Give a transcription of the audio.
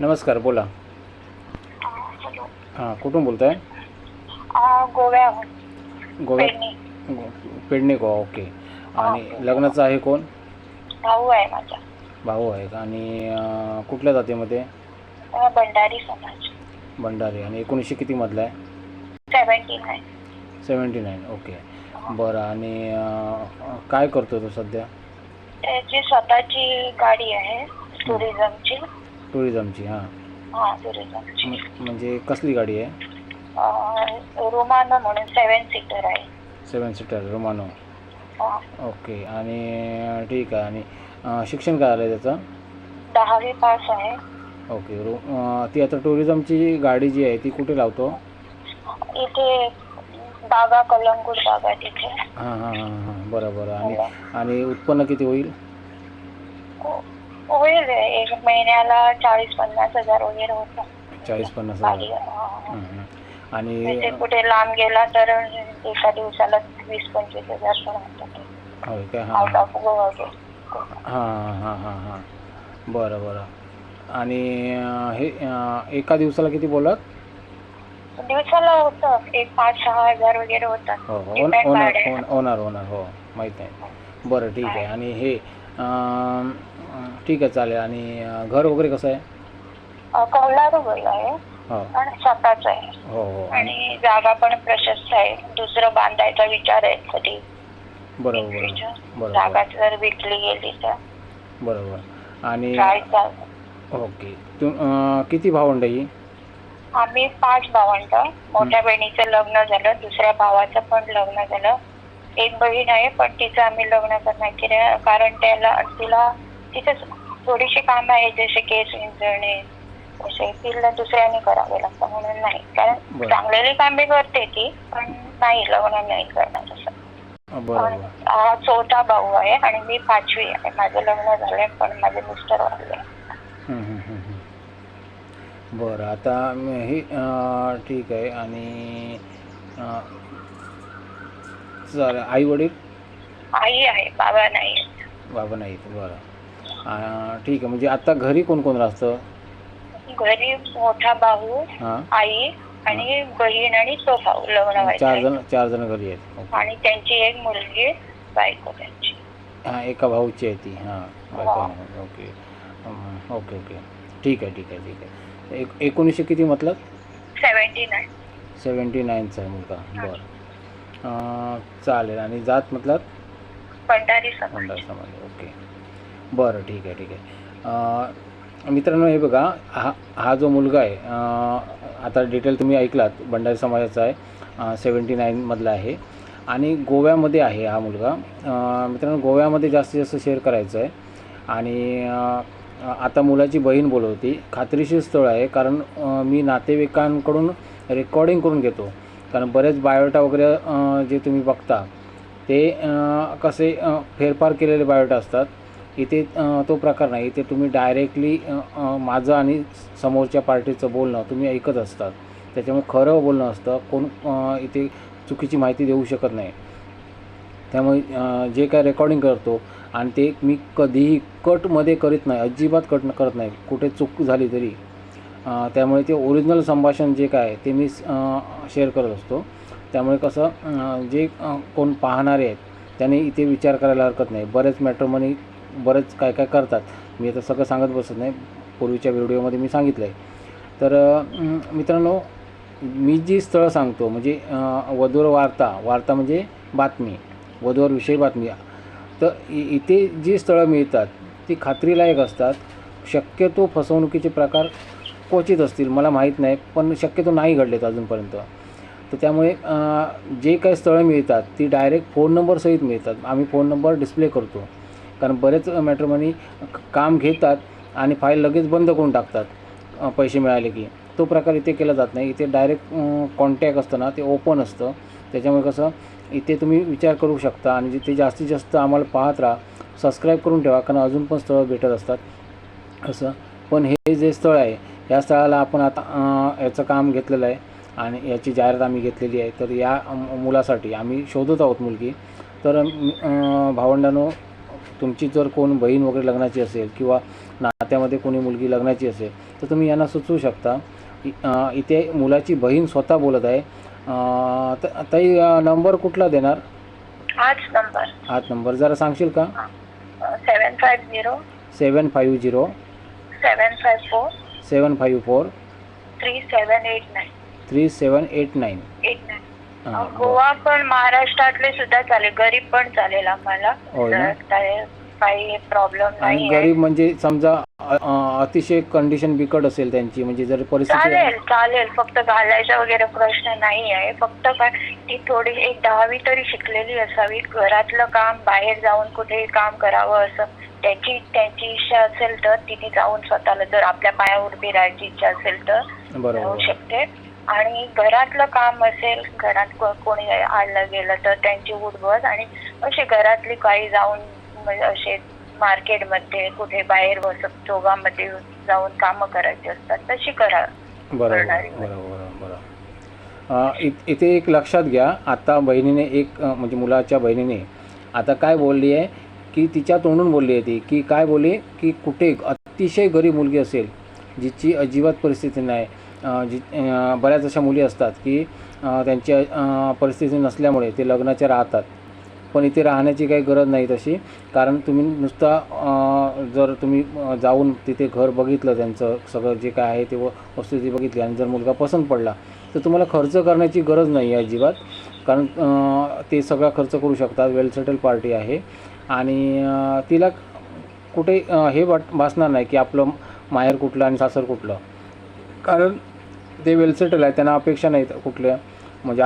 नमस्कार बोला. हॅलो. हां कुठून बोलताय? गोव्याहून गोव्यात पेडणे. गो- पेडणे गोवा ओके. आणि लग्नाचं आहे कोण? भाऊ आहे माझा. भाऊ आहे का? आणि अं, कुठल्या जातीमध्ये? अं, भंडारी समाज. भंडारी. आणि एकोणीसशे कितीमधला आहे? Seventy nine seventy nine okay. बरं आणि अं, काय करतो तो सध्या? त्याची स्वतःची गाडी आहे टुरिझमची टुरिझमची हां. हा टुरिझमची. म्हणजे कसली गाडी आहे? अं, रोमानो म्हणून सेवन सीटर आहे. Seven seater Romano. हा. ओके आणि ठीक आहे आणि अं, शिक्षण काय आलं आहे त्याचं? दहावी पास आहे. ओके रो अं, ती आता टुरिझमची गाडी जी आहे ती कुठे लावतो? इथे बागा कलंगूट बागा तिथे. हां हां हां हां बरं बरं. आणि आणि उत्पन्न किती होईल? होईल एक महिन्याला चाळीस पन्नास हजार वगैरे होतं. चाळीस पन्नास गाडी हजार हा. आणि म्हणजे कुठे लांब गेला तर एका दिवसाला वीस पंचवीस हजार पण होतात. होय काय हां. आउट ऑफ गोवा हां हां हां हां. बरं बरं. आणि अं, हे अं, एका दिवसाला किती बोलत? दिवसाला होतं. एक पाच सहा हजार वगैरे होतात. हो हो. Depend होणार होणार हो माहीत आहे. बरं ठीक आहे. आणि हे ठीक आहे चालेल. आणि घर वगैरे कसं आहे? आहे. हो. आणि स्वतःच आहे. हो हो. आणि जागा पण प्रशस्त आहे. दुसरं बांधायचा विचार आहे कधी. बरोबर बरोबर. बरोबर. जागा जर विकली गेली तर. बरोबर. आणि ट्राय चालतं ओके. तू अं, किती भावंड ही? आम्ही पाच भावंड. मोठ्या बहिणीचं लग्न झालं. दुसऱ्या भावाचं पण लग्न झालं. एक बहीण आहे पण तिचं आम्ही लग्न करणार केलं. कारण त्याला तिला तिचं थोडीशी काम आहे जसे केस विंचरणे असे तिला दुसऱ्याने करावे लागतं म्हणून नाही. कारण. चांगलेली कामे करते ती पण नाही लग्न नाही करणार असं हा चौथा भाऊ आहे आणि मी पाचवी आहे. माझं लग्न झालंय पण माझे मिस्टर वाढले. बरं आता हे ठीक आहे. आणि आई वडील आई आहे बाबा नाही बाबा नाहीत बरं. ठीक आहे म्हणजे आता घरी कोण कोण राहतं? घरी मोठा भाऊ हां. आई आणि बहीण आणि तो भाऊ लग्न चार. जण चार जण घरी आहेत. ओके. आणि त्यांची एक मुलगी बायको त्यांची. हां एका भाऊची आहे ती. हां बायको आहे. ओके. हं, ओके ओके. ठीक आहे ठीक आहे ठीक आहे. एक एकोणीसशे किती मतलब? सेव्हन्टी नाईन सेवन्टी नाईनचा आहे मुलगा. बरं. चालेल. आणि जात मतलब? भंडारी समाज भंडार समाज ओके. बरं ठीक आहे ठीक आहे. मित्रांनो हे बघा हा हा जो मुलगा आहे अं, आता डिटेल तुम्ही ऐकलात भंडारी समाजाचा आहे सेवन्टी नाईनमधला आहे. आणि गोव्यामध्ये आहे हा मुलगा. अं, मित्रांनो गोव्यामध्ये जास्तीत जास्त शेअर करायचं आहे. आणि अं, आता मुलाची बहीण बोलवती. खात्रीशीर स्थळ आहे कारण अं, मी नातेवाईकांकडून रेकॉर्डिंग करून घेतो. कारण बरेच बायोटा वगैरे जे तुम्ही बघता ते कसे फेरफार केलेले बायोटा असतात. इथे तो प्रकार नाही. इथे तुम्ही डायरेक्टली माझं आणि समोरच्या पार्टीचं बोलणं तुम्ही ऐकत असतात. त्याच्यामुळे खरं बोलणं असतं. कोण इथे चुकीची माहिती देऊ शकत नाही. त्यामुळे जे काय रेकॉर्डिंग करतो आणि ते मी कधीही कटमध्ये करीत नाही अजिबात कट करत नाही. कुठे चूक झाली तरी. त्यामुळे ते ओरिजिनल संभाषण जे काय आहे ते मी शेअर करत असतो. त्यामुळे कसं जे कोण पाहणारे आहेत त्यांनी इथे विचार करायला हरकत नाही. बरेच मॅट्रोमनी बरेच काय काय करतात. मी आता सगळं सांगत बसत नाही. पूर्वीच्या व्हिडिओमध्ये मी सांगितलं आहे तर मित्रांनो मी जी स्थळं सांगतो म्हणजे वधूर वार्ता वार्ता म्हणजे बातमी वधूवर विषयी बातमी. तर इ- इथे जी स्थळं मिळतात ती खात्रीलायक असतात. शक्यतो फसवणुकीचे प्रकार क्वचित असतील मला माहीत नाही पण शक्यतो नाही घडलेत अजूनपर्यंत. तर त्यामुळे जे काही स्थळं मिळतात ती डायरेक्ट फोन नंबरसहित मिळतात. आम्ही फोन नंबर डिस्प्ले करतो. कारण बरेच मॅट्रोमनी काम घेतात आणि फाईल लगेच बंद करून टाकतात पैसे मिळाले की. तो प्रकार इथे केला जात नाही. इथे डायरेक्ट कॉन्टॅक्ट असतं ना ते ओपन असतं. त्याच्यामुळे कसं इथे तुम्ही विचार करू शकता आणि जिथे जास्तीत जास्त आम्हाला पाहत राहा सबस्क्राईब करून ठेवा कारण अजून पण स्थळं भेटत असतात. असं. पण हे जे स्थळ आहे या स्थळाला आपण आता याचं काम घेतलेलं आहे आणि याची जाहिरात आम्ही घेतलेली आहे. तर या मुलासाठी आम्ही शोधत आहोत मुलगी. तर भावंडांनो तुमची जर कोण बहीण वगैरे लग्नाची असेल किंवा नात्यामध्ये कोणी मुलगी लग्नाची असेल तर तुम्ही यांना सुचवू शकता. इथे मुलाची बहीण स्वतः बोलत आहे. ताई नंबर कुठला देणार? हाच नंबर. हाच नंबर. जरा सांगशील का? Seven five zero. Seven five zero. Seven five four. Seven five four three seven eight nine. Three seven eight nine. Eight nine. Goa पण महाराष्ट्रातले सुद्धा चालेल गरीब पण चालेल आम्हाला. होय ना? जर काय- काही प्रॉब्लेम आणि नाही गरीब म्हणजे समजा अ, अ, अतिशय कंडिशन बिकट असेल त्यांची म्हणजे जर परिस्थिती चालेल चालेल. फक्त घालायचा वगैरे प्रश्न नाही आहे फक्त काय ती थोडी एक दहावी तरी शिकलेली असावी. घरातलं काम बाहेर जाऊन कुठेही काम करावं असं. त्याची त्यांची इच्छा असेल तर तिथे जाऊन स्वतःला जर आपल्या पायावर उभी राहायची इच्छा असेल तर बरोबर. राहू शकते. आणि घरातलं काम असेल घरात को- कोणी आलं गेलं तर त्यांची उठबस. आणि असे घरातली काही जाऊन असे मार्केटमध्ये कुठे बाहेर बस चोगामध्ये जाऊन कामं करायची असतात तशी करा बरोबर इथे एक लक्षात घ्या आता बहिणीने एक म्हणजे मुलाच्या बहिणीने आता काय बोलली आहे की तिच्या तोंडून बोलली आहे ती की काय बोलली की कुठे अतिशय गरीब मुलगी असेल जिची अजिबात परिस्थिती नाही. जी बऱ्याच अशा मुली असतात की त्यांची परिस्थिती नसल्यामुळे ते लग्नाच्या राहतात. पण इथे राहण्याची काही गरज नाही तशी. कारण तुम्ही नुसता जर तुम्ही जाऊन तिथे घर बघितलं त्यांचं सगळं जे काय आहे ते व वस्तुस्थिती बघितली आणि जर मुलगा पसंत पडला तर तुम्हाला खर्च करण्याची गरज नाही आहे अजिबात. कारण ते सगळा खर्च करू शकतात. वेल सेटल पार्टी आहे. आणि तिला कुठे हे वाट भासणार नाही की आपलं माहेर कुठलं आणि सासर कुठलं. कारण ते वेल सेटल आहे. त्यांना अपेक्षा नाहीत कुठल्या. म्हणजे